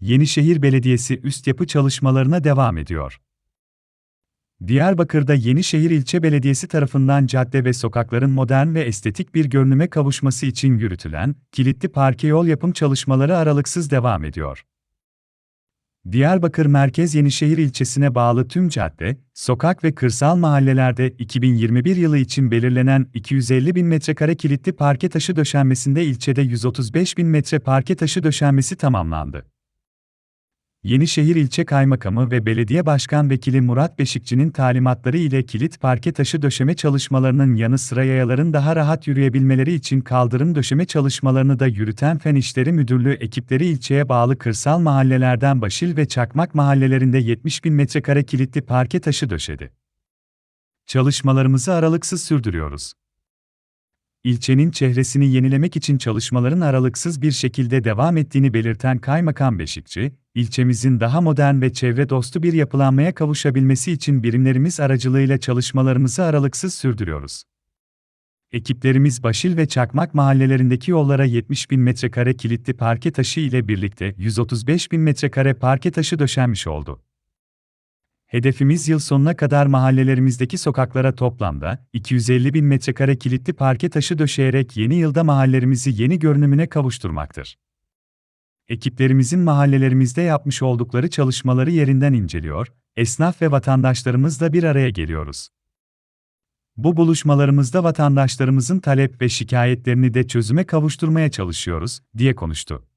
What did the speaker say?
Yenişehir Belediyesi üst yapı çalışmalarına devam ediyor. Diyarbakır'da Yenişehir İlçe Belediyesi tarafından cadde ve sokakların modern ve estetik bir görünüme kavuşması için yürütülen kilitli parke yol yapım çalışmaları aralıksız devam ediyor. Diyarbakır Merkez Yenişehir ilçesine bağlı tüm cadde, sokak ve kırsal mahallelerde 2021 yılı için belirlenen 250 bin metrekare kilitli parke taşı döşenmesinde ilçede 135 bin metre parke taşı döşenmesi tamamlandı. Yenişehir İlçe Kaymakamı ve Belediye Başkan Vekili Murat Beşikçi'nin talimatları ile kilit parke taşı döşeme çalışmalarının yanı sıra yayaların daha rahat yürüyebilmeleri için kaldırım döşeme çalışmalarını da yürüten Fen İşleri Müdürlüğü ekipleri ilçeye bağlı kırsal mahallelerden Başil ve Çakmak mahallelerinde 70 bin metrekare kilitli parke taşı döşedi. Çalışmalarımızı aralıksız sürdürüyoruz. İlçenin çehresini yenilemek için çalışmaların aralıksız bir şekilde devam ettiğini belirten Kaymakam Beşikçi, ilçemizin daha modern ve çevre dostu bir yapılanmaya kavuşabilmesi için birimlerimiz aracılığıyla çalışmalarımızı aralıksız sürdürüyoruz. Ekiplerimiz Başil ve Çakmak mahallelerindeki yollara 70 bin metrekare kilitli parke taşı ile birlikte 135 bin metrekare parke taşı döşenmiş oldu. Hedefimiz yıl sonuna kadar mahallelerimizdeki sokaklara toplamda 250 bin metrekare kilitli parke taşı döşeyerek yeni yılda mahallelerimizi yeni görünümüne kavuşturmaktır. Ekiplerimizin mahallelerimizde yapmış oldukları çalışmaları yerinden inceliyor, esnaf ve vatandaşlarımızla bir araya geliyoruz. Bu buluşmalarımızda vatandaşlarımızın talep ve şikayetlerini de çözüme kavuşturmaya çalışıyoruz, diye konuştu.